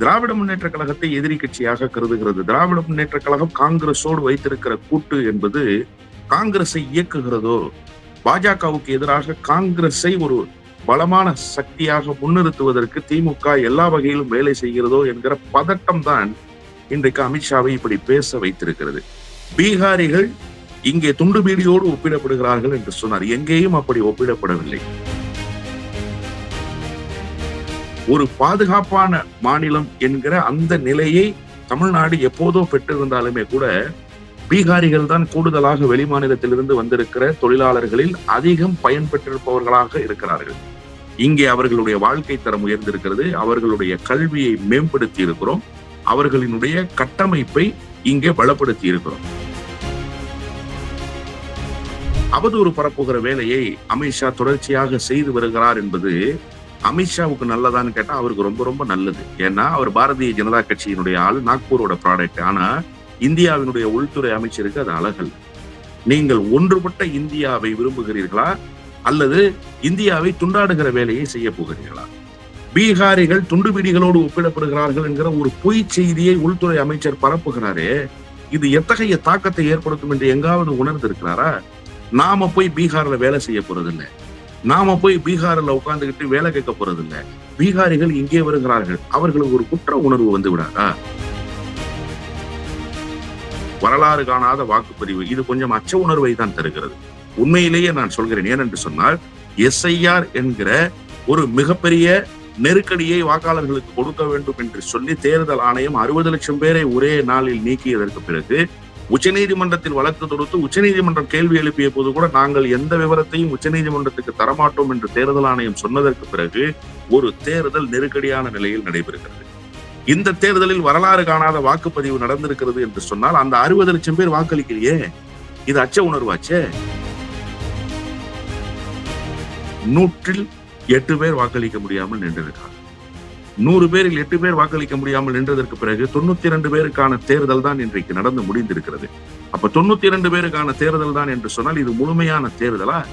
திராவிட முன்னேற்ற கழகத்தை எதிரி கட்சியாக கருதுகிறது. திராவிட முன்னேற்ற கழகம் காங்கிரஸோடு வைத்திருக்கிற கூட்டு என்பது காங்கிரஸை இயக்குகிறதோ பாஜகவுக்கு எதிராக காங்கிரஸை ஒரு பலமான சக்தியாக முன்னிறுத்துவதற்கு திமுக எல்லா வகையிலும் வேலை செய்கிறதோ என்கிற பதட்டம் தான் இன்றைக்கு அமித்ஷாவை இப்படி பேச வைத்திருக்கிறது. பீகாரிகள் இங்கே துண்டு பீடியோடு ஒப்பிடப்படுகிறார்கள் என்று சொன்னார். எங்கேயும் அப்படி ஒப்பிடப்படவில்லை. ஒரு பாதுகாப்பான மாநிலம் என்கிற அந்த நிலையை தமிழ்நாடு எப்போதோ பெற்றிருந்தாலுமே கூட பீகாரிகள் தான் கூடுதலாக வெளிமாநிலத்திலிருந்து வந்திருக்கிற தொழிலாளர்களில் அதிகம் பயன்பெற்றிருப்பவர்களாக இருக்கிறார்கள். இங்கே அவர்களுடைய வாழ்க்கை தரம் உயர்ந்திருக்கிறது. அவர்களுடைய கல்வியை மேம்படுத்தி இருக்கிறோம். அவர்களினுடைய கட்டமைப்பை இங்கே பலப்படுத்தி இருக்கிறோம். அவதூறு பரப்புகிற வேலையை அமித்ஷா தொடர்ச்சியாக செய்து வருகிறார் என்பது அமித்ஷாவுக்கு நல்லதான்னு கேட்டா அவருக்கு ரொம்ப ரொம்ப நல்லது. ஏன்னா அவர் பாரதிய ஜனதா கட்சியினுடைய ஆள் நாக்பூரோட ப்ராடக்ட் ஆனா இந்தியாவினுடைய உள்துறை அமைச்சருக்கு அது அழகல்ல. நீங்கள் ஒன்றுபட்ட இந்தியாவை விரும்புகிறீர்களா? அல்லது இந்தியாவை துண்டாடுகிற வேலையை செய்ய போகிறீர்களா? பீகாரிகள் துண்டுபிடிகளோடு ஒப்பிடப்படுகிறார்கள் என்கிற ஒரு பொய் செய்தியை உள்துறை அமைச்சர் பரப்புகிறாரே இது எத்தகைய தாக்கத்தை ஏற்படுத்தும் என்று எங்காவது உணர்ந்திருக்கிறாரா? நாம போய் பீகார்ல வேலை செய்ய போறதில்லை. நாம போய் பீகார்ல உட்கார்ந்துகிட்டு வேலை கேட்க போறது இல்ல பீகாரிகள் இங்கே வருகிறார்கள். அவர்களுக்கு ஒரு குற்ற உணர்வு வந்து விடாதா? வரலாறு காணாத வாக்குப்பதிவு இது கொஞ்சம் அச்ச உணர்வை தான் தருகிறது. உண்மையிலேயே நான் சொல்கிறேன் ஏனென்று சொன்னால் எஸ்ஐஆர் என்கிற ஒரு மிகப்பெரிய நெருக்கடியை வாக்காளர்களுக்கு கொடுக்க வேண்டும் என்று சொல்லி தேர்தல் ஆணையம் அறுபது லட்சம் பேரை ஒரே நாளில் நீக்கியதற்கு பிறகு உச்சநீதிமன்றத்தில் வழக்கு தொடுத்து உச்சநீதிமன்றம் கேள்வி எழுப்பிய போது கூட நாங்கள் எந்த விவரத்தையும் உச்சநீதிமன்றத்துக்கு தரமாட்டோம் என்று தேர்தல் ஆணையம் சொன்னதற்கு பிறகு ஒரு தேர்தல் நெருக்கடியான நிலையில் நடைபெறுகிறது. இந்த தேர்தலில் வரலாறு காணாத வாக்குப்பதிவு நடந்திருக்கிறது என்று சொன்னால் அந்த அறுபது லட்சம் பேர் வாக்களிக்கலையே. இது அச்ச உணர்வாச்சே. நூற்றில் எட்டு பேர் வாக்களிக்க முடியாமல் நின்றிருக்காங்க. நூறு பேரில் எட்டு பேர் வாக்களிக்க முடியாமல் நின்றதற்கு பிறகு தொண்ணூத்தி இரண்டு பேருக்கான தேர்தல் தான் இன்றைக்கு நடந்து முடிந்திருக்கிறது. அப்ப தொண்ணூத்தி இரண்டு பேருக்கான தேர்தல் தான் என்று சொன்னால் இது முழுமையான தேர்தலா?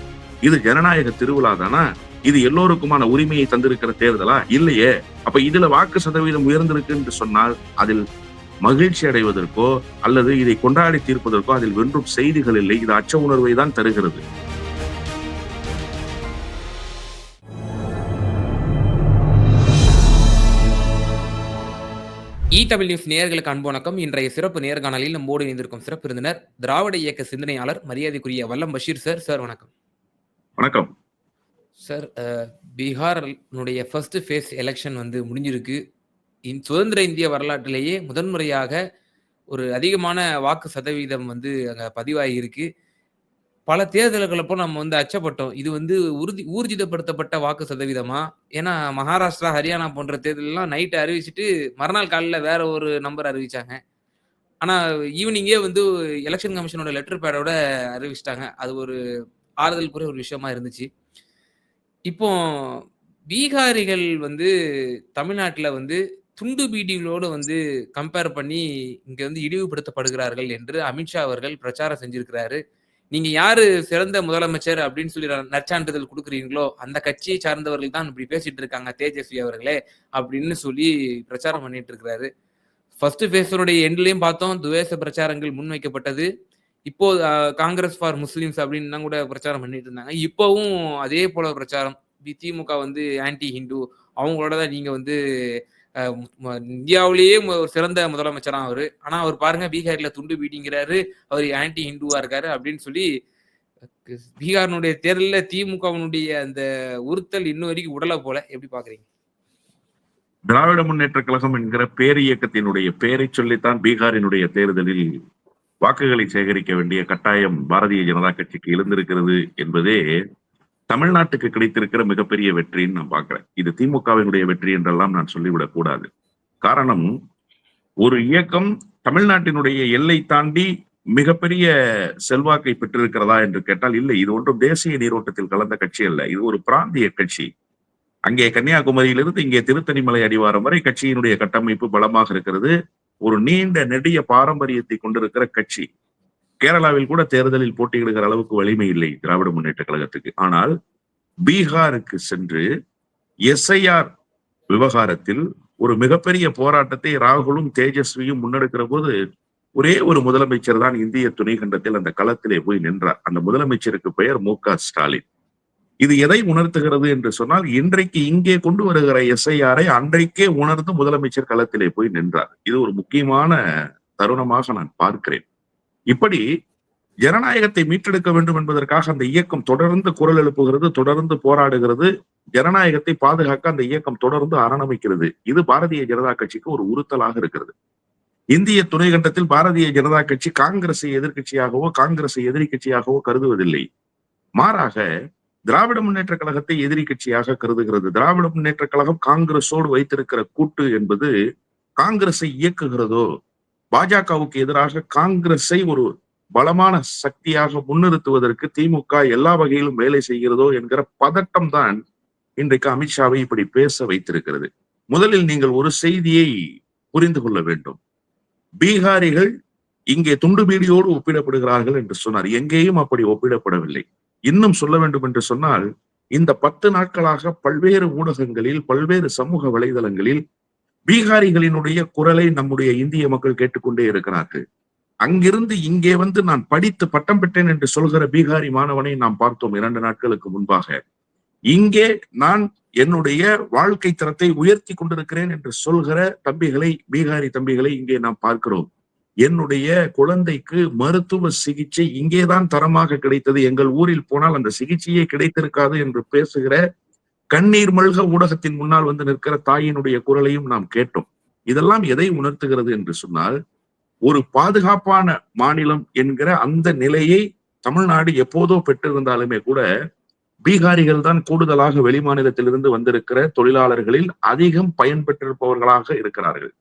இது ஜனநாயக திருவிழா தானா? இது எல்லோருக்குமான உரிமையை தந்திருக்கிற தேர்தலா? இல்லையே. அப்ப இதுல வாக்கு சதவீதம் உயர்ந்திருக்கு என்று சொன்னால் அதில் மகிழ்ச்சி அடைவதற்கோ அல்லது இதை கொண்டாடி தீர்ப்பதற்கோ அதில் வென்றும் செய்திகள் இல்லை. இது அச்ச உணர்வை தான் தருகிறது. இ தமிழ் நியூஸ் நேயர்களுக்கு அன்பு இன்றைய சிறப்பு நேர்காணலில் நம்மோடு இணைந்திருக்கும் சிறப்பு விருந்தினர் திராவிட இயக்க சிந்தனையாளர் மரியாதைக்குரிய வல்லம் பஷீர் சார். சார் வணக்கம். வணக்கம். சார் பீகாரினுடைய ஃபர்ஸ்ட் ஃபேஸ் எலெக்ஷன் வந்து முடிஞ்சிருக்கு. சுதந்திர இந்திய வரலாற்றிலேயே முதன்முறையாக ஒரு அதிகமான வாக்கு சதவீதம் வந்து அங்கே பதிவாகி இருக்கு பல தேர்தல்களப்போ நம்ம வந்து அச்சப்பட்டோம். இது வந்து உறுதி ஊர்ஜிதப்படுத்தப்பட்ட வாக்கு சதவீதமா? ஏன்னா மகாராஷ்டிரா ஹரியானா போன்ற தேர்தலெல்லாம் நைட்டு அறிவிச்சிட்டு மறுநாள் காலையில் வேற ஒரு நம்பர் அறிவிச்சாங்க. ஆனா ஈவினிங்கே வந்து எலெக்ஷன் கமிஷனோட லெட்டர் பேடோட அறிவிச்சிட்டாங்க. அது ஒரு ஆறுதலுக்குரிய ஒரு விஷயமா இருந்துச்சு. இப்போ பீகாரிகள் வந்து தமிழ்நாட்டில் வந்து துண்டு பீடிகளோடு வந்து கம்பேர் பண்ணி இங்கே வந்து இழிவுபடுத்தப்படுகிறார்கள் என்று அமித்ஷா அவர்கள் பிரச்சாரம் செஞ்சிருக்கிறாரு. நீங்க யாரு சிறந்த முதலமைச்சர் அப்படின்னு சொல்லி நற்சான்றிதழ் கொடுக்குறீங்களோ அந்த கட்சியை சார்ந்தவர்கள் தான் இப்படி பேசிட்டு இருக்காங்க தேஜஸ்வி அவர்களே அப்படின்னு சொல்லி பிரச்சாரம் பண்ணிட்டு இருக்கிறாரு. ஃபர்ஸ்ட் ஃபேஸருடைய எண்ட்லையும் பார்த்தோம் துவேச பிரச்சாரங்கள் முன்வைக்கப்பட்டது இப்போ காங்கிரஸ் ஃபார் முஸ்லிம்ஸ் அப்படின்னு கூட பிரச்சாரம் பண்ணிட்டு இருந்தாங்க. இப்போவும் அதே போல பிரச்சாரம். திமுக வந்து ஆன்டி ஹிந்து அவங்களோட தான் நீங்க வந்து இந்தியாவிலேயே ஒரு சிறந்த முதலமைச்சரா அவரு. ஆனா அவர் பாருங்க பீகார்ல துண்டு பீடிங்கிறாரு. அவர் ஆன்டி ஹிந்துவா இருக்காரு அப்படின்னு சொல்லி பீகாரினுடைய தேர்தலில் திமுகவினுடைய அந்த உறுத்தல் இன்னும் வரைக்கும் உடலை போல. எப்படி பாக்குறீங்க? திராவிட முன்னேற்ற கழகம் என்கிற பேர் இயக்கத்தினுடைய பெயரை சொல்லித்தான் பீகாரினுடைய தேர்தலில் வாக்குகளை சேகரிக்க வேண்டிய கட்டாயம் பாரதிய ஜனதா கட்சிக்கு எழுந்திருக்கிறது என்பதே தமிழ்நாட்டுக்கு கிடைத்திருக்கிற மிகப்பெரிய வெற்றின்னு நான் பாக்குறேன் இது திமுகவினுடைய வெற்றி என்றெல்லாம் நான் சொல்லிவிடக் கூடாது. காரணம் ஒரு இயக்கம் தமிழ்நாட்டினுடைய எல்லை தாண்டி மிகப்பெரிய செல்வாக்கை பெற்றிருக்கிறதா என்று கேட்டால் இல்லை. இது ஒன்றும் தேசிய நீரோட்டத்தில் கலந்த கட்சி அல்ல. இது ஒரு பிராந்திய கட்சி. அங்கே கன்னியாகுமரியிலிருந்து இங்கே திருத்தணிமலை அடிவாரம் வரை கட்சியினுடைய கட்டமைப்பு பலமாக இருக்கிறது. ஒரு நீண்ட நெடிய பாரம்பரியத்தை கொண்டிருக்கிற கட்சி. கேரளாவில் கூட தேர்தலில் போட்டியிடுகிற அளவுக்கு வலிமை இல்லை திராவிட முன்னேற்ற கழகத்துக்கு. ஆனால் பீகாருக்கு சென்று எஸ்ஐஆர் விவகாரத்தில் ஒரு மிகப்பெரிய போராட்டத்தை ராகுலும் தேஜஸ்வியும் முன்னெடுக்கிற போது ஒரே ஒரு முதலமைச்சர் தான் இந்திய துணைக்கண்டத்தில் அந்த களத்திலே போய் நின்றார். அந்த முதலமைச்சருக்கு பெயர் மு ஸ்டாலின். இது எதை உணர்த்துகிறது என்று சொன்னால் இன்றைக்கு இங்கே கொண்டு வருகிற எஸ்ஐஆரை அன்றைக்கே உணர்ந்து முதலமைச்சர் களத்திலே போய் நின்றார். இது ஒரு முக்கியமான தருணமாக நான் பார்க்கிறேன். இப்படி ஜனநாயகத்தை மீட்டெடுக்க வேண்டும் என்பதற்காக அந்த இயக்கம் தொடர்ந்து குரல் எழுப்புகிறது தொடர்ந்து போராடுகிறது. ஜனநாயகத்தை பாதுகாக்க அந்த இயக்கம் தொடர்ந்து அரணமைக்கிறது இது பாரதிய ஜனதா கட்சிக்கு ஒரு உறுத்தலாக இருக்கிறது. இந்திய துணைக்கண்டத்தில் பாரதிய ஜனதா கட்சி காங்கிரஸை எதிர்கட்சியாகவோ காங்கிரஸை எதிரி கட்சியாகவோ கருதுவதில்லை. மாறாக திராவிட முன்னேற்ற கழகத்தை எதிரி கட்சியாக கருதுகிறது. திராவிட முன்னேற்ற கழகம் காங்கிரஸோடு வைத்திருக்கிற கூட்டு என்பது காங்கிரஸை இயக்குகிறதோ பாஜகவுக்கு எதிராக காங்கிரஸை ஒரு பலமான சக்தியாக முன்னிறுத்துவதற்கு திமுக எல்லா வகையிலும் வேலை செய்கிறதோ என்கிற பதட்டம் தான் இன்றைக்கு அமித்ஷாவை இப்படி பேச வைத்திருக்கிறது. முதலில் நீங்கள் ஒரு செய்தியை புரிந்து கொள்ள வேண்டும். பீகாரிகள் இங்கே துண்டு பீடியோடு ஒப்பிடப்படுகிறார்கள் என்று சொன்னார். எங்கேயும் அப்படி ஒப்பிடப்படவில்லை. இன்னும் சொல்ல வேண்டும் என்று சொன்னால் இந்த பத்து நாட்களாக பல்வேறு ஊடகங்களில் பல்வேறு சமூக வலைதளங்களில் பீகாரிகளினுடைய குரலை நம்முடைய இந்திய மக்கள் கேட்டுக்கொண்டே இருக்கிறார்கள். அங்கிருந்து இங்கே வந்து நான் படித்து பட்டம் பெற்றேன் என்று சொல்கிற பீகாரி மாணவனை நாம் பார்த்தோம் இரண்டு நாட்களுக்கு முன்பாக. இங்கே நான் என்னுடைய வாழ்க்கை தரத்தை உயர்த்தி கொண்டிருக்கிறேன் என்று சொல்கிற தம்பிகளை பீகாரி தம்பிகளை இங்கே நாம் பார்க்கிறோம். என்னுடைய குழந்தைக்கு மருத்துவ சிகிச்சை இங்கேதான் தரமாக கிடைத்தது. எங்கள் ஊரில் போனால் அந்த சிகிச்சையே கிடைத்திருக்காது என்று பேசுகிற கண்ணீர் மல்க ஊடகத்தின் முன்னால் வந்து நிற்கிற தாயினுடைய குரலையும் நாம் கேட்டோம். இதெல்லாம் எதை உணர்த்துகிறது என்று சொன்னால் ஒரு பாதுகாப்பான மாநிலம் என்கிற அந்த நிலையை தமிழ்நாடு எப்போதோ பெற்றிருந்தாலுமே கூட பீகாரிகள் தான் கூடுதலாக வெளிமாநிலத்திலிருந்து வந்திருக்கிற தொழிலாளர்களில் அதிகம் பயன்பெற்றிருப்பவர்களாக இருக்கிறார்கள்.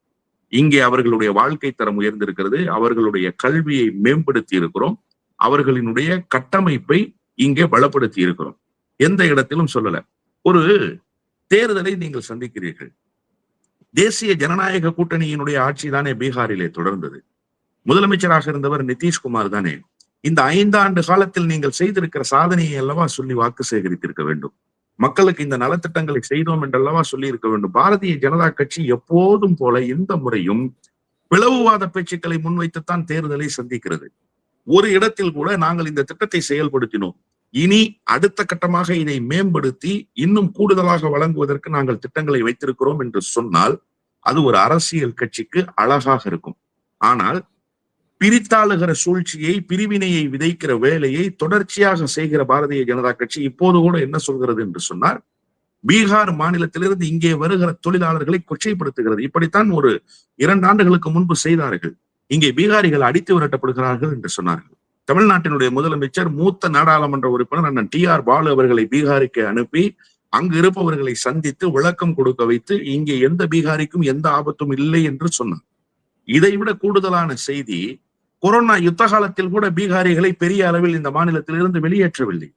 இங்கே அவர்களுடைய வாழ்க்கை தரம் உயர்ந்திருக்கிறது அவர்களுடைய கல்வியை மேம்படுத்தி இருக்கிறோம் அவர்களினுடைய கட்டமைப்பை இங்கே பலப்படுத்தி இருக்கிறோம். எந்த இடத்திலும் சொல்லல. ஒரு தேர்தலை நீங்கள் சந்திக்கிறீர்கள். தேசிய ஜனநாயக கூட்டணியினுடைய ஆட்சி தானே பீகாரிலே தொடர்ந்தது. முதலமைச்சராக இருந்தவர் நிதிஷ்குமார் தானே. இந்த ஐந்தாண்டு காலத்தில் நீங்கள் செய்திருக்கிற சாதனையை அல்லவா சொல்லி வாக்கு சேகரித்திருக்க வேண்டும். மக்களுக்கு இந்த நலத்திட்டங்களை செய்தோம் என்றல்லவா சொல்லி இருக்க வேண்டும். பாரதிய ஜனதா கட்சி எப்போதும் போல இந்த முறையும் பிளவுவாத பேச்சுக்களை முன்வைத்துத்தான் தேர்தலை சந்திக்கிறது. ஒரு இடத்தில் கூட நாங்கள் இந்த திட்டத்தை செயல்படுத்தினோம். இனி அடுத்த கட்டமாக இதை மேம்படுத்தி இன்னும் கூடுதலாக வழங்குவதற்கு நாங்கள் திட்டங்களை வைத்திருக்கிறோம் என்று சொன்னால் அது ஒரு அரசியல் கட்சிக்கு அழகாக இருக்கும். ஆனால் பிரித்தாளுகிற சூழ்ச்சியை பிரிவினையை விதைக்கிற வேலையை தொடர்ச்சியாக செய்கிற பாரதிய ஜனதா கட்சி இப்போது கூட என்ன சொல்கிறது என்று சொன்னால் பீகார் மாநிலத்திலிருந்து இங்கே வருகிற தொழிலாளர்களை கொச்சைப்படுத்துகிறது. இப்படித்தான் ஒரு இரண்டு ஆண்டுகளுக்கு முன்பு செய்தார்கள். இங்கே பீகாரிகள் அடித்து விரட்டப்படுகிறார்கள் என்று சொன்னார்கள். தமிழ்நாட்டினுடைய முதலமைச்சர் மூத்த நாடாளுமன்ற உறுப்பினர் அண்ணன் டி ஆர் பாலு அவர்களை பீகாருக்கு அனுப்பி அங்கு இருப்பவர்களை சந்தித்து விளக்கம் கொடுக்க வைத்து இங்கே எந்த பீகாரிக்கும் எந்த ஆபத்தும் இல்லை என்று சொன்னார். இதைவிட கூடுதலான செய்தி கொரோனா யுத்த காலத்தில் கூட பீகாரிகளை பெரிய அளவில் இந்த மாநிலத்திலிருந்து வெளியேற்றவில்லை.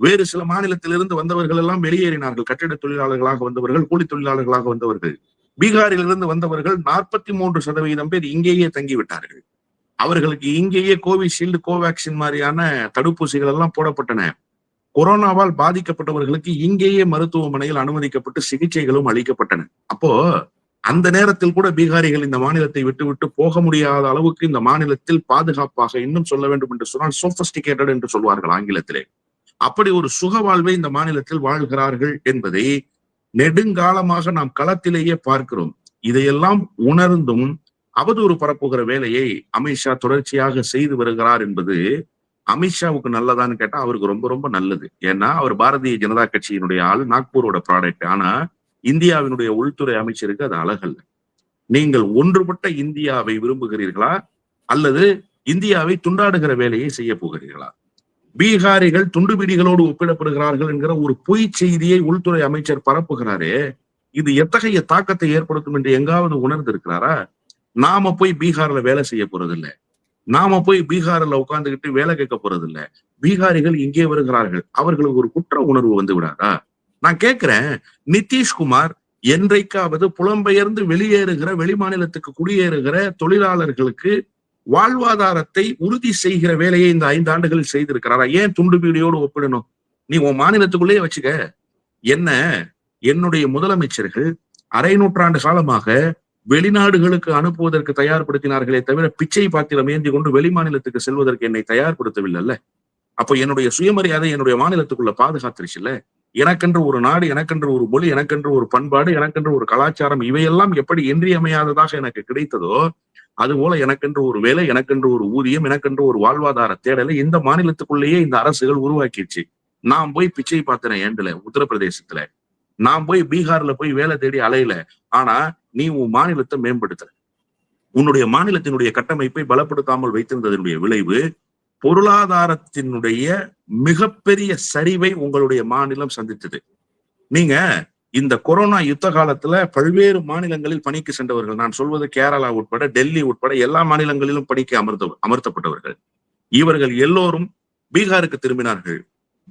வேறு சில மாநிலத்திலிருந்து வந்தவர்கள் எல்லாம் வெளியேறினார்கள். கட்டிட தொழிலாளர்களாக வந்தவர்கள் கூலி தொழிலாளர்களாக வந்தவர்கள். பீகாரிலிருந்து வந்தவர்கள் நாற்பத்தி மூன்று சதவீதம் பேர் இங்கேயே தங்கிவிட்டார்கள். அவர்களுக்கு இங்கேயே கோவிஷீல்டு கோவேக்சின் மாதிரியான தடுப்பூசிகள் எல்லாம் போடப்பட்டன. கொரோனாவால் பாதிக்கப்பட்டவர்களுக்கு இங்கேயே மருத்துவமனையில் அனுமதிக்கப்பட்டு சிகிச்சைகளும் அளிக்கப்பட்டன. அப்போ அந்த நேரத்தில் கூட பீகாரிகள் இந்த மாநிலத்தை விட்டு விட்டு போக முடியாத அளவுக்கு இந்த மாநிலத்தில் பாதுகாப்பாக இன்னும் சொல்ல வேண்டும் என்று சொன்னால் சோபஸ்டிகேட்டட் என்று சொல்வார்கள் ஆங்கிலத்திலே. அப்படி ஒரு சுக வாழ்வை இந்த மாநிலத்தில் வாழ்கிறார்கள் என்பதை நெடுங்காலமாக நாம் களத்திலேயே பார்க்கிறோம். இதையெல்லாம் உணர்ந்தும் அவதூறு பரப்புகிற வேலையை அமித்ஷா தொடர்ச்சியாக செய்து வருகிறார் என்பது அமித்ஷாவுக்கு நல்லதான்னு கேட்டா அவருக்கு ரொம்ப ரொம்ப நல்லது. ஏன்னா அவர் பாரதிய ஜனதா கட்சியினுடைய ஆள் நாக்பூரோட ப்ராடக்ட் ஆனா இந்தியாவினுடைய உள்துறை அமைச்சருக்கு அது அழகல்ல. நீங்கள் ஒன்றுபட்ட இந்தியாவை விரும்புகிறீர்களா? அல்லது இந்தியாவை துண்டாடுகிற வேலையை செய்ய போகிறீர்களா? பீகாரிகள் துண்டுபிடிகளோடு ஒப்பிடப்படுகிறார்கள் என்கிற ஒரு பொய் செய்தியை உள்துறை அமைச்சர் பரப்புகிறாரே இது எத்தகைய தாக்கத்தை ஏற்படுத்தும் என்று எங்காவது உணர்ந்து இருக்கிறாரா நாம போய் பீகார்ல வேலை செய்ய போறதில்ல. நாம போய் பீகார்ல உட்கார்ந்துகிட்டு வேலை கேட்க போறதில்ல. பீகாரிகள் இங்கே வருகிறார்கள். அவர்களுக்கு ஒரு குற்ற உணர்வு வந்து விடாதா? நான் கேட்கிறேன் நிதிஷ்குமார் என்றைக்காவது புலம்பெயர்ந்து வெளியேறுகிற வெளிமாநிலத்துக்கு குடியேறுகிற தொழிலாளர்களுக்கு வாழ்வாதாரத்தை உறுதி செய்கிற வேலையை இந்த ஐந்து ஆண்டுகளில் செய்திருக்கிறாரா? ஏன் துண்டு பீடியோடு ஒப்பிடணும்? நீ உன் மாநிலத்துக்குள்ளேயே வச்சுக்க. என்ன? என்னுடைய முதலமைச்சர்கள் அரை நூற்றாண்டு காலமாக வெளிநாடுகளுக்கு அனுப்புவதற்கு தயார்படுத்தினார்களே தவிர பிச்சை பாத்திரம் ஏந்தி கொண்டு வெளிமாநிலத்துக்கு செல்வதற்கு என்னை தயார்படுத்தவில்லைல்ல? அப்போ என்னுடைய சுயமரியாதை என்னுடைய மாநிலத்துக்குள்ள பாதுகாத்துருச்சுல்ல? எனக்கென்று ஒரு நாடு எனக்கென்று ஒரு மொழி எனக்கென்று ஒரு பண்பாடு எனக்கென்று ஒரு கலாச்சாரம் இவையெல்லாம் எப்படி இன்றியமையாததாக எனக்கு கிடைத்ததோ அதுபோல எனக்கென்று ஒரு வேலை எனக்கென்று ஒரு ஊதியம் எனக்கென்று ஒரு வாழ்வாதார தேடலை இந்த மாநிலத்துக்குள்ளேயே இந்த அரசுகள் உருவாக்கிடுச்சு. நான் போய் பிச்சை பாத்திரம் ஏண்டல உத்தரப்பிரதேசத்துல. நான் போய் பீகார்ல போய் வேலை தேடி அலையில ஆனா நீ உன் மாநிலத்தை மேம்படுத்த உன்னுடைய மாநிலத்தினுடைய கட்டமைப்பை பலப்படுத்தாமல் வைத்திருந்ததனுடைய விளைவு பொருளாதாரத்தினுடைய மிகப்பெரிய சரிவை உங்களுடைய மாநிலம் சந்தித்தது. நீங்க இந்த கொரோனா யுத்த காலத்துல பல்வேறு மாநிலங்களில் பணிக்கு சென்றவர்கள் நான் சொல்வது கேரளா உட்பட டெல்லி உட்பட எல்லா மாநிலங்களிலும் பணிக்கு அமர்த்த அமர்த்தப்பட்டவர்கள். இவர்கள் எல்லோரும் பீகாருக்கு திரும்பினார்கள்.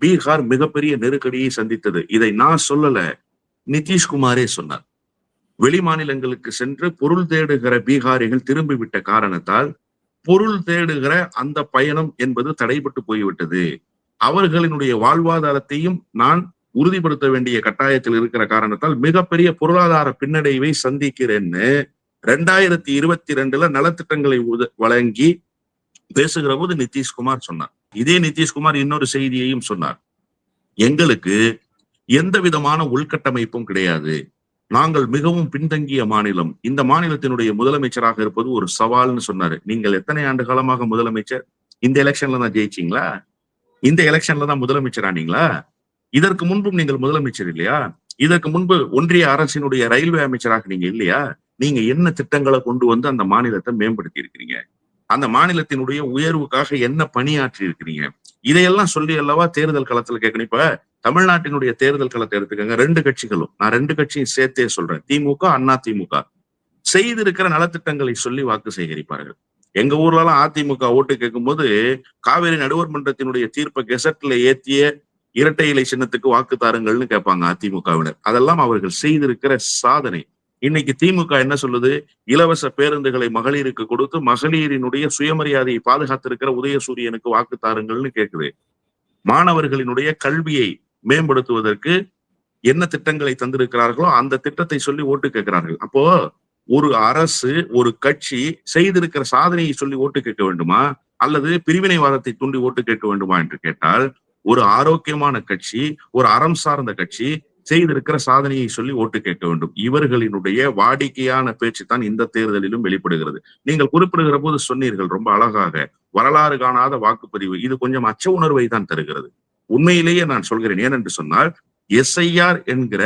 பீகார் மிகப்பெரிய நெருக்கடியை சந்தித்தது. இதை நான் சொல்லல. நிதிஷ்குமாரே சொன்னார். வெளி மாநிலங்களுக்கு சென்று பொருள் தேடுகிற பீகாரிகள் திரும்பிவிட்ட காரணத்தால் பொருள் தேடுகிற அந்த பயணம் என்பது தடைபட்டு போய்விட்டது. அவர்களினுடைய வாழ்வாதாரத்தையும் நான் உறுதிப்படுத்த வேண்டிய கட்டாயத்தில் இருக்கிற காரணத்தால் மிகப்பெரிய பொருளாதார பின்னடைவை சந்திக்கிறேன்னு ரெண்டாயிரத்தி இருபத்தி ரெண்டுல நலத்திட்டங்களை உத- வழங்கி பேசுகிற போது நிதிஷ்குமார் சொன்னார். இதே நிதிஷ்குமார் இன்னொரு செய்தியையும் சொன்னார். எங்களுக்கு எந்த விதமான உள்கட்டமைப்பும் கிடையாது. நாங்கள் மிகவும் பின்தங்கிய மாநிலம். இந்த மாநிலத்தினுடைய முதலமைச்சராக இருப்பது ஒரு சவால்னு சொன்னாரு. நீங்கள் எத்தனை ஆண்டு காலமாக முதலமைச்சர்? இந்த எலெக்ஷன்ல தான் ஜெயிச்சீங்களா? இந்த எலெக்ஷன்ல தான் முதலமைச்சர் ஆனீங்களா? இதற்கு முன்பும் நீங்கள் முதலமைச்சர் இல்லையா? இதற்கு முன்பு ஒன்றிய அரசினுடைய ரயில்வே அமைச்சராக நீங்க இல்லையா? நீங்க என்ன திட்டங்களை கொண்டு வந்து அந்த மாநிலத்தை மேம்படுத்தி இருக்கிறீங்க அந்த மாநிலத்தினுடைய உயர்வுக்காக என்ன பணியாற்றி இருக்கிறீங்க இதையெல்லாம் சொல்லி அல்லவா தேர்தல் களத்துல கேட்கணும். இப்ப தமிழ்நாட்டினுடைய தேர்தல் களத்தை எடுத்துக்கங்க. ரெண்டு கட்சிகளும். நான் ரெண்டு கட்சியும் சேர்த்தே சொல்றேன். திமுக அண்ணா திமுக. செய்திருக்கிற நலத்திட்டங்களை சொல்லி வாக்கு சேகரிப்பார்கள். எங்க ஊர்ல எல்லாம் அதிமுக ஓட்டு கேட்கும்போது காவேரி நடுவர் மன்றத்தினுடைய தீர்ப்பை கெசட்ல ஏத்திய இரட்டை இலை சின்னத்துக்கு வாக்கு தாருங்கள்னு கேட்பாங்க அதிமுகவினர். அதெல்லாம் அவர்கள் செய்திருக்கிற சாதனை. இன்னைக்கு திமுக என்ன சொல்லுது? இலவச பேருந்துகளை மகளிருக்கு கொடுத்து மகளிரினுடைய சுயமரியாதையை பாதுகாத்திருக்கிற உதயசூரியனுக்கு வாக்கு தாருங்கள்னு கேக்குது. மாணவர்களினுடைய கல்வியை மேம்படுத்துவதற்கு என்ன திட்டங்களை தந்திருக்கிறார்களோ அந்த திட்டத்தை சொல்லி ஓட்டு கேட்கிறார்கள் அப்போ ஒரு அரசு ஒரு கட்சி செய்திருக்கிற சாதனையை சொல்லி ஓட்டு கேட்க வேண்டுமா? அல்லது பிரிவினைவாதத்தை தூண்டி ஓட்டு கேட்க வேண்டுமா என்று கேட்டால் ஒரு ஆரோக்கியமான கட்சி ஒரு அறம் சார்ந்த கட்சி செய்திருக்கிற சாதனையை சொல்லி ஓட்டு கேட்க வேண்டும். இவர்களினுடைய வாடிக்கையான பேச்சு தான் இந்த தேர்தலிலும் வெளிப்படுகிறது. நீங்கள் குறிப்பிடுகிற போது சொன்னீர்கள் ரொம்ப அழகாக வரலாறு காணாத வாக்குப்பதிவு இது கொஞ்சம் அச்ச உணர்வை தான் தருகிறது. உண்மையிலேயே நான் சொல்கிறேன் ஏனென்று சொன்னால் எஸ்ஐஆர் என்கிற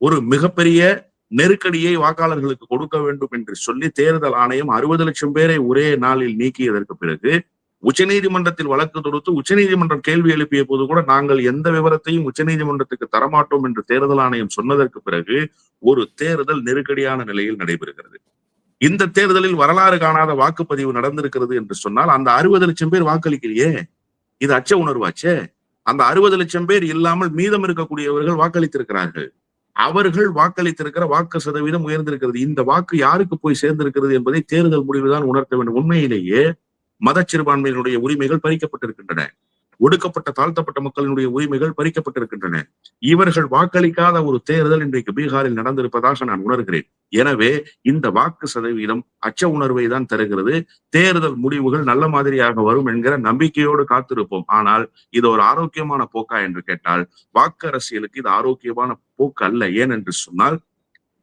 ஒரு மிகப்பெரிய நெருக்கடியை வாக்காளர்களுக்கு கொடுக்க வேண்டும் என்று சொல்லி தேர்தல் ஆணையம் அறுபது லட்சம் பேரை ஒரே நாளில் நீக்கியதற்கு பிறகு உச்சநீதிமன்றத்தில் வழக்கு தொடுத்து உச்சநீதிமன்றம் கேள்வி எழுப்பிய போது கூட நாங்கள் எந்த விவரத்தையும் உச்சநீதிமன்றத்துக்கு தரமாட்டோம் என்று தேர்தல் ஆணையம் சொன்னதற்கு பிறகு ஒரு தேர்தல் நெருக்கடியான நிலையில் நடைபெறுகிறது. இந்த தேர்தலில் வரலாறு காணாத வாக்குப்பதிவு நடந்திருக்கிறது என்று சொன்னால் அந்த அறுபது லட்சம் பேர் வாக்களிக்கலையே. இது அச்ச உணர்வாச்சே. அந்த அறுபது லட்சம் பேர் இல்லாமல் மீதம் இருக்கக்கூடியவர்கள் வாக்களித்திருக்கிறார்கள். அவர்கள் வாக்களித்திருக்கிற வாக்கு சதவீதம் உயர்ந்திருக்கிறது. இந்த வாக்கு யாருக்கு போய் சேர்ந்திருக்கிறது என்பதை தேர்தல் முடிவுதான் உணர்த்த வேண்டும். உண்மையிலேயே மத சிறுபான்மையினுடைய உரிமைகள் பறிக்கப்பட்டிருக்கின்றன. ஒடுக்கப்பட்ட தாழ்த்தப்பட்ட மக்களினுடைய உரிமைகள் பறிக்கப்பட்டிருக்கின்றன. இவர்கள் வாக்களிக்காத ஒரு தேர்தல் இன்றைக்கு பீகாரில் நடந்திருப்பதாக நான் உணர்கிறேன். எனவே இந்த வாக்கு சதவீதம் அச்ச உணர்வை தான் தருகிறது. தேர்தல் முடிவுகள் நல்ல மாதிரியாக வரும் என்கிற நம்பிக்கையோடு காத்திருப்போம். ஆனால் இது ஒரு ஆரோக்கியமான போக்கா என்று கேட்டால் வாக்கு அரசியலுக்கு இது ஆரோக்கியமான போக்கு அல்ல. ஏன் என்று சொன்னால்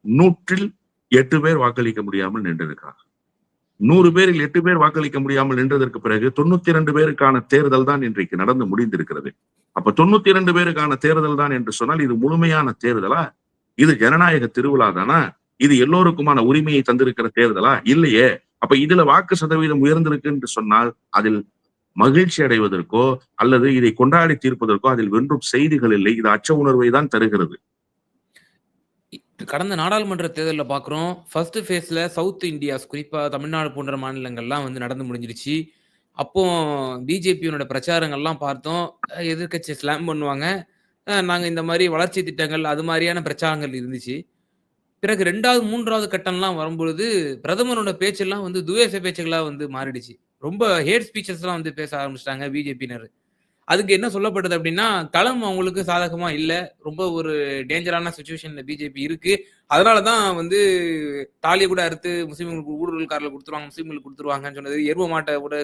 நூற்றில் எட்டு பேர் வாக்களிக்க முடியாமல் நின்றிருக்கிறார் நூறு பேரில் எட்டு பேர் வாக்களிக்க முடியாமல் நின்றதற்கு பிறகு தொண்ணூத்தி இரண்டு பேருக்கான தேர்தல் தான் இன்றைக்கு நடந்து முடிந்திருக்கிறது. அப்ப தொண்ணூத்தி இரண்டு பேருக்கான தேர்தல் தான் என்று சொன்னால் இது முழுமையான தேர்தலா? இது ஜனநாயக திருவிழா தானா? இது எல்லோருக்குமான உரிமையை தந்திருக்கிற தேர்தலா? இல்லையே. அப்ப இதுல வாக்கு சதவீதம் உயர்ந்திருக்கு என்று சொன்னால் அதில் மகிழ்ச்சி அடைவதற்கோ அல்லது இதை கொண்டாடி தீர்ப்பதற்கோ அதில் வென்றும் செய்திகள் இல்லை. இது அச்ச உணர்வை தான் தருகிறது. கடந்த நாடாளுமன்ற தேர்தலில் பார்க்குறோம். ஃபர்ஸ்ட் ஃபேஸில் சவுத் இந்தியாஸ் குறிப்பாக தமிழ்நாடு போன்ற மாநிலங்கள்லாம் வந்து நடந்து முடிஞ்சிருச்சு. அப்போ பிஜேபியினோட பிரச்சாரங்கள்லாம் பார்த்தோம். எதிர்கட்சி ஸ்லாம் பண்ணுவாங்க. நாங்கள் இந்த மாதிரி வளர்ச்சி திட்டங்கள் அது மாதிரியான பிரச்சாரங்கள் இருந்துச்சு. பிறகு 2வது, 3வது கட்டம்லாம் வரும்பொழுது, பிரதமரோட பேச்செல்லாம் வந்து துவேச பேச்சுகளாக வந்து மாறிடுச்சு. ரொம்ப ஹேட் ஸ்பீச்சஸ்லாம் வந்து பேச ஆரம்பிச்சிட்டாங்க பிஜேபியினர். அதுக்கு என்ன சொல்லப்பட்டது அப்படின்னா களம் அவங்களுக்கு சாதகமா இல்ல. ரொம்ப ஒரு டேஞ்சரான சுச்சுவேஷன்ல பிஜேபி இருக்கு. அதனாலதான் வந்து தாலியை கூட அறுத்து முஸ்லீம்களுக்கு ஊடுருவல்காரில் கொடுத்துருவாங்க முஸ்லீம்களுக்கு கொடுத்துருவாங்கன்னு சொன்னது. எருவ மாட்டை கூட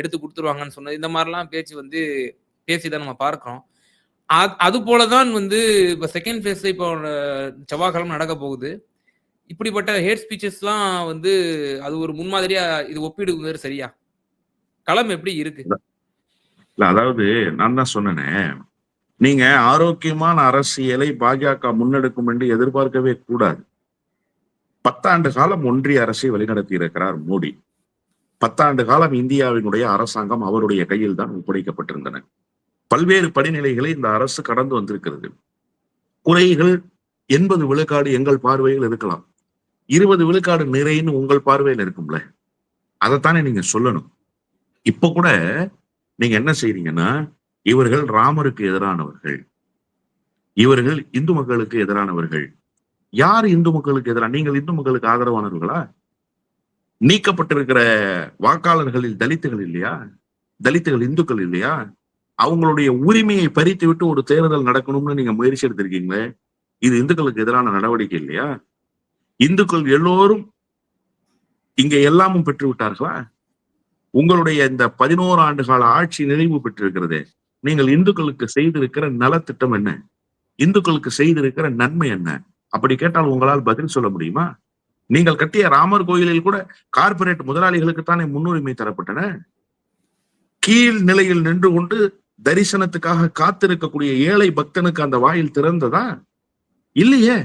எடுத்து கொடுத்துருவாங்கன்னு சொன்னது. இந்த மாதிரிலாம் பேச்சு வந்து பேசி தான் நம்ம பார்க்குறோம். அது போலதான் வந்து இப்போ செகண்ட் ஃபேஸ் இப்போ செவ்வாய்க்கிழமை நடக்க போகுது. இப்படிப்பட்ட ஹேட் ஸ்பீச்சஸ்லாம் வந்து அது ஒரு முன்மாதிரியா இது ஒப்பிடுவது சரியா? களம் எப்படி இருக்கு? இல்ல அதாவது நான் தான் சொன்னேனே. நீங்க ஆரோக்கியமான அரசியலை பாஜக முன்னெடுக்கும் என்று எதிர்பார்க்கவே கூடாது. பத்தாண்டு காலம் ஒன்றிய அரசை வழிநடத்தி இருக்கிறார் மோடி. பத்தாண்டு காலம் இந்தியாவினுடைய அரசாங்கம் அவருடைய கையில் தான் ஒப்படைக்கப்பட்டிருந்தன. பல்வேறு படிநிலைகளை இந்த அரசு கடந்து வந்திருக்கிறது. குறைகள் எண்பது விழுக்காடு எங்கள் பார்வையில் இருக்கலாம். இருபது விழுக்காடு நிறைன்னு உங்கள் பார்வையில் இருக்கும்ல. அதைத்தானே நீங்க சொல்லணும். இப்ப கூட நீங்க என்ன செய்றீங்கன்னா இவர்கள் ராமருக்கு எதிரானவர்கள். இவர்கள் இந்து மக்களுக்கு எதிரானவர்கள். யார் இந்து மக்களுக்கு எதிரான நீங்கள் இந்து மக்களுக்கு ஆதரவானவர்களா? நீக்கப்பட்டிருக்கிற வாக்காளர்களில் தலித்துகள் இல்லையா? தலித்துகள் இந்துக்கள் இல்லையா? அவங்களுடைய உரிமையை பறித்து விட்டு ஒரு தேர்தல் நடக்கணும்னு நீங்க முயற்சி எடுத்திருக்கீங்களே இது இந்துக்களுக்கு எதிரான நடவடிக்கை இல்லையா? இந்துக்கள் எல்லோரும் இங்க எல்லாமும் பெற்று விட்டார்களா உங்களுடைய இந்த பதினோரு ஆண்டு கால ஆட்சி நிறைவு பெற்றிருக்கிறது. நீங்கள் இந்துக்களுக்கு செய்திருக்கிற நலத்திட்டம் என்ன? இந்துக்களுக்கு செய்திருக்கிற நன்மை என்ன? அப்படி கேட்டால் உங்களால் பதில் சொல்ல முடியுமா? நீங்கள் கட்டிய ராமர் கோயிலில் கூட கார்ப்பரேட் முதலாளிகளுக்கு தானே முன்னுரிமை தரப்பட்டன? கீழ் நிலையில் நின்று கொண்டு தரிசனத்துக்காக காத்திருக்கக்கூடிய ஏழை பக்தனுக்கு அந்த வாயில் திறந்ததா? இல்லையே.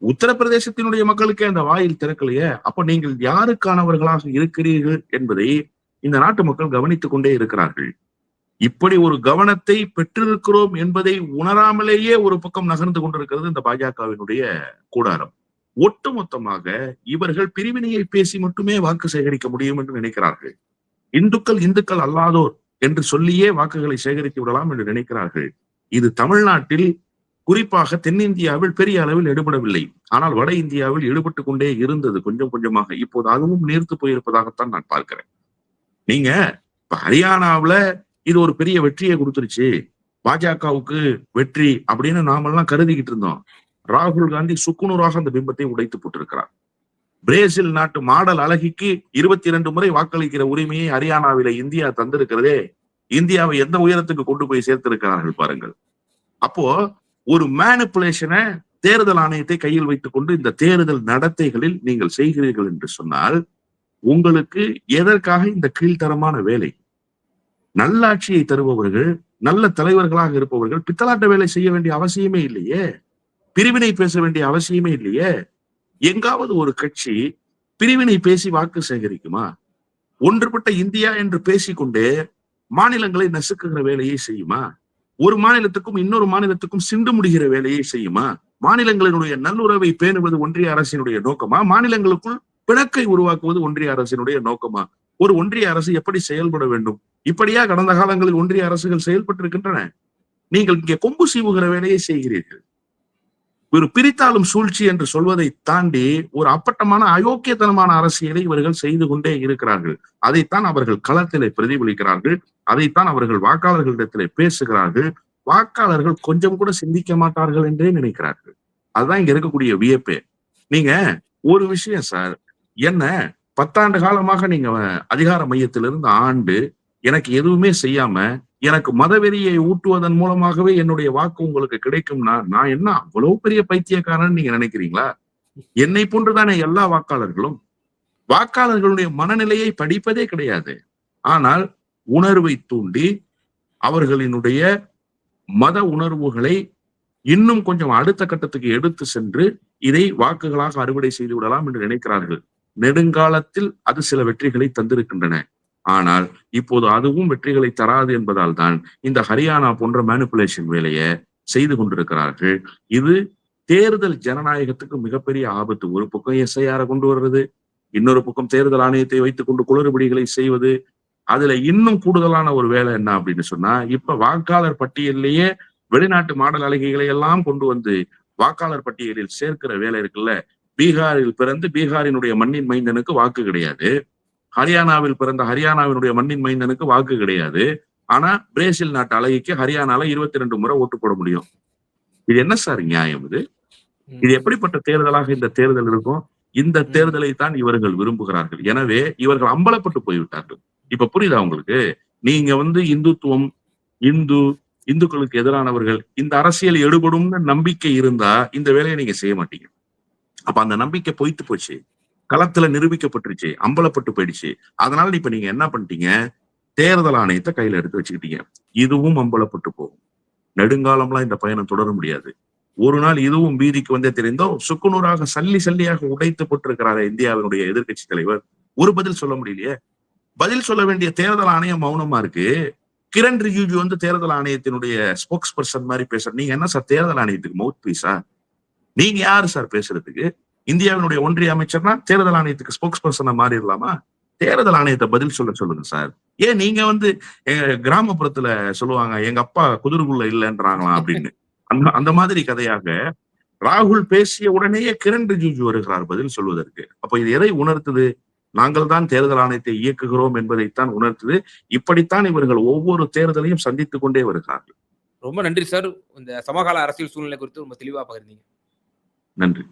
உத்தரப்பிரதேசத்தினுடைய மக்களுக்கே அந்த வாயில் திறக்கலையே. அப்ப நீங்கள் யாருக்கானவர்களாக இருக்கிறீர்கள் என்பதை இந்த நாட்டு மக்கள் கவனித்துக் கொண்டே இருக்கிறார்கள். இப்படி ஒரு கவனத்தை பெற்றிருக்கிறோம் என்பதை உணராமலேயே ஒரு பக்கம் நகர்ந்து கொண்டிருக்கிறது இந்த பாஜகவினுடைய கூடாரம். ஒட்டுமொத்தமாக இவர்கள் பிரிவினையை பேசி மட்டுமே வாக்கு சேகரிக்க முடியும் என்று நினைக்கிறார்கள். இந்துக்கள் இந்துக்கள் அல்லாதோர் என்று சொல்லியே வாக்குகளை சேகரித்து விடலாம் என்று நினைக்கிறார்கள். இது தமிழ்நாட்டில் குறிப்பாக தென்னிந்தியாவில் பெரிய அளவில் எடுபடவில்லை. ஆனால் வட இந்தியாவில் ஈடுபட்டு கொண்டே இருந்தது கொஞ்சம் கொஞ்சமாக. இப்போது அதுவும் நீர்த்து போயிருப்பதாகத்தான் நான் பார்க்கிறேன். நீங்க இப்ப ஹரியானாவுல இது ஒரு பெரிய வெற்றியை கொடுத்துருச்சு. பாஜகவுக்கு வெற்றி அப்படின்னு நாமெல்லாம் கருதிக்கிட்டு இருந்தோம். ராகுல் காந்தி சுக்குநூறாக அந்த பிம்பத்தை உடைத்து போட்டிருக்கிறார். பிரேசில் நாட்டு மாடல் அழகிக்கு இருபத்தி இரண்டு முறை வாக்களிக்கிற உரிமையை ஹரியானாவில இந்தியா தந்திருக்கிறதே இந்தியாவை எந்த உயரத்துக்கு கொண்டு போய் சேர்த்திருக்கிறார்கள் பாருங்கள். அப்போ ஒரு மேனிப்புலேஷனை தேர்தல் ஆணையத்தை கையில் வைத்துக் கொண்டு இந்த தேர்தல் நடத்தைகளில் நீங்கள் செய்கிறீர்கள் என்று சொன்னால் உங்களுக்கு எதற்காக இந்த கீழ்த்தரமான வேலை? நல்லாட்சியை தருபவர்கள் நல்ல தலைவர்களாக இருப்பவர்கள் பித்தலாட்ட வேலை செய்ய வேண்டிய அவசியமே இல்லையே? பிரிவினை பேச வேண்டிய அவசியமே இல்லையே? எங்காவது ஒரு கட்சி பிரிவினை பேசி வாக்கு சேகரிக்குமா? ஒன்றுபட்ட இந்தியா என்று பேசிக்கொண்டே மாநிலங்களை நசுக்குகிற வேலையை செய்யுமா? ஒரு மாநிலத்துக்கும் இன்னொரு மாநிலத்துக்கும் சிண்டு முடிகிற வேலையை செய்யுமா? மாநிலங்களினுடைய நல்லுறவை பேணுவது ஒன்றிய அரசினுடைய நோக்கமா? மாநிலங்களுக்குள் பிணக்கை உருவாக்குவது ஒன்றிய அரசினுடைய நோக்கமா? ஒரு ஒன்றிய அரசு எப்படி செயல்பட வேண்டும்? இப்படியா கடந்த காலங்களில் ஒன்றிய அரசுகள் செயல்பட்டிருக்கின்றன? நீங்கள் இங்கே கொம்பு சீவுகிற வேலையை செய்கிறீர்கள். ஒரு பிரித்தாலும் சூழ்ச்சி என்று சொல்வதை தாண்டி ஒரு அப்பட்டமான அயோக்கியத்தனமான அரசியலை இவர்கள் செய்து கொண்டே இருக்கிறார்கள். அதைத்தான் அவர்கள் களத்திலே பிரதிபலிக்கிறார்கள். அதைத்தான் அவர்கள் வாக்காளர்களிடத்திலே பேசுகிறார்கள். வாக்காளர்கள் கொஞ்சம் கூட சிந்திக்க மாட்டார்கள் என்றே நினைக்கிறார்கள். அதுதான் இங்க இருக்கக்கூடிய வியப்பே. நீங்க ஒரு விஷயம் சார் என்ன? பத்தாண்டு காலமாக நீங்க அதிகார மையத்திலிருந்து ஆண்டு எனக்கு எதுவுமே செய்யாம எனக்கு மதவெறியை ஊட்டுவதன் மூலமாகவே என்னுடைய வாக்கு உங்களுக்கு கிடைக்கும்னா நான் என்ன அவ்வளவு பெரிய பைத்தியக்காரன் நீங்க நினைக்கிறீங்களா? என்னை போன்றுதானே எல்லா வாக்காளர்களும்? வாக்காளர்களுடைய மனநிலையை படிப்பதே கிடையாது. ஆனால் உணர்வை தூண்டி அவர்களினுடைய மத உணர்வுகளை இன்னும் கொஞ்சம் அடுத்த கட்டத்துக்கு எடுத்து சென்று இதை வாக்குகளாக அறுவடை செய்து விடலாம் என்று நினைக்கிறார்கள். நெடுங்காலத்தில் அது சில வெற்றிகளை தந்திருக்கின்றன. ஆனால் இப்போது அதுவும் வெற்றிகளை தராது என்பதால் தான் இந்த ஹரியானா போன்ற மேனிப்புலேஷன் வேலையை செய்து கொண்டிருக்கிறார்கள். இது தேர்தல் ஜனநாயகத்துக்கு மிகப்பெரிய ஆபத்து. ஒரு பக்கம் எஸ்ஐஆர கொண்டு வர்றது இன்னொரு பக்கம் தேர்தல் ஆணையத்தை வைத்துக் கொண்டு குளறுபடிகளை செய்வது அதுல இன்னும் கூடுதலான ஒரு வேலை என்ன அப்படின்னு சொன்னா இப்ப வாக்காளர் பட்டியலிலேயே வெளிநாட்டு மாடல் அழகிகளை எல்லாம் கொண்டு வந்து வாக்காளர் பட்டியலில் சேர்க்கிற வேலை இருக்குல்ல பீகாரில் பிறந்து பீகாரினுடைய மண்ணின் மைந்தனுக்கு வாக்கு கிடையாது. ஹரியானாவில் பிறந்த ஹரியானாவினுடைய மண்ணின் மைந்தனுக்கு வாக்கு கிடையாது. ஆனா பிரேசில் நாட்டு அழகிக்கு ஹரியானால இருபத்தி ரெண்டு முறை ஓட்டு போட முடியும். இது என்ன சார் நியாயம் இது. இது எப்படிப்பட்ட தேர்தலாக இந்த தேர்தல் இருக்கும்? இந்த. தேர்தலை தான் இவர்கள் விரும்புகிறார்கள். எனவே இவர்கள் அம்பலப்பட்டு போய்விட்டார்கள். இப்ப புரியுதா உங்களுக்கு? நீங்க வந்து இந்துத்துவம் இந்து இந்துக்களுக்கு எதிரானவர்கள் இந்த அரசியல் எடுபடும்னு நம்பிக்கை இருந்தா இந்த வேலையை நீங்க செய்ய மாட்டீங்க. அப்ப அந்த நம்பிக்கை பொய்த்து போச்சு. களத்துல நிரூபிக்கப்பட்டுருச்சு அம்பலப்பட்டு போயிடுச்சு. அதனால இப்ப நீங்க என்ன பண்ணிட்டீங்க? தேர்தல் ஆணையத்தை கையில எடுத்து வச்சுக்கிட்டீங்க. இதுவும் அம்பலப்பட்டு போகும். நெடுங்காலம்லாம் இந்த பயணம் தொடர முடியாது. ஒரு நாள் இதுவும் வீதிக்கு வந்தே தெரிந்தோ சுக்குநூறாக சல்லி சல்லியாக உடைத்து போட்டிருக்கிறாரே இந்தியாவினுடைய எதிர்க்கட்சி தலைவர். ஒரு பதில் சொல்ல முடியலையே? பதில் சொல்ல வேண்டிய தேர்தல் ஆணையம் மௌனமா இருக்கு. கிரண் ரிஜிஜு வந்து தேர்தல் ஆணையத்தினுடைய ஸ்போக்ஸ் பர்சன் மாதிரி பேசுற நீங்க என்ன சார் தேர்தல் ஆணையத்துக்கு மவுத் பீஸா நீங்க யாரு சார் பேசுறதுக்கு? இந்தியாவினுடைய ஒன்றிய அமைச்சர்னா தேர்தல் ஆணையத்துக்கு ஸ்போக்ஸ் பர்சனா மாறிடலாமா? தேர்தல் ஆணையத்தை பதில் சொல்ல சொல்லுங்க சார். ஏன் நீங்க வந்து எங்க கிராமப்புறத்துல சொல்லுவாங்க எங்க அப்பா குதிர்குள்ள இல்லைன்றாங்களாம் அப்படின்னு. அந்த அந்த மாதிரி கதையாக ராகுல் பேசிய உடனேயே கிரண் ரிஜிஜு வருகிறார் பதில் சொல்வதற்கு. அப்ப இது எதை உணர்த்துது? நாங்கள் தான் தேர்தல் ஆணையத்தை இயக்குகிறோம் என்பதைத்தான் உணர்த்துது. இப்படித்தான் இவர்கள் ஒவ்வொரு தேர்தலையும் சந்தித்துக் கொண்டே வருகிறார்கள். ரொம்ப நன்றி சார். இந்த சமகால அரசியல் சூழ்நிலை குறித்து ரொம்ப தெளிவா பகிர்ந்தீங்க. நன்றி.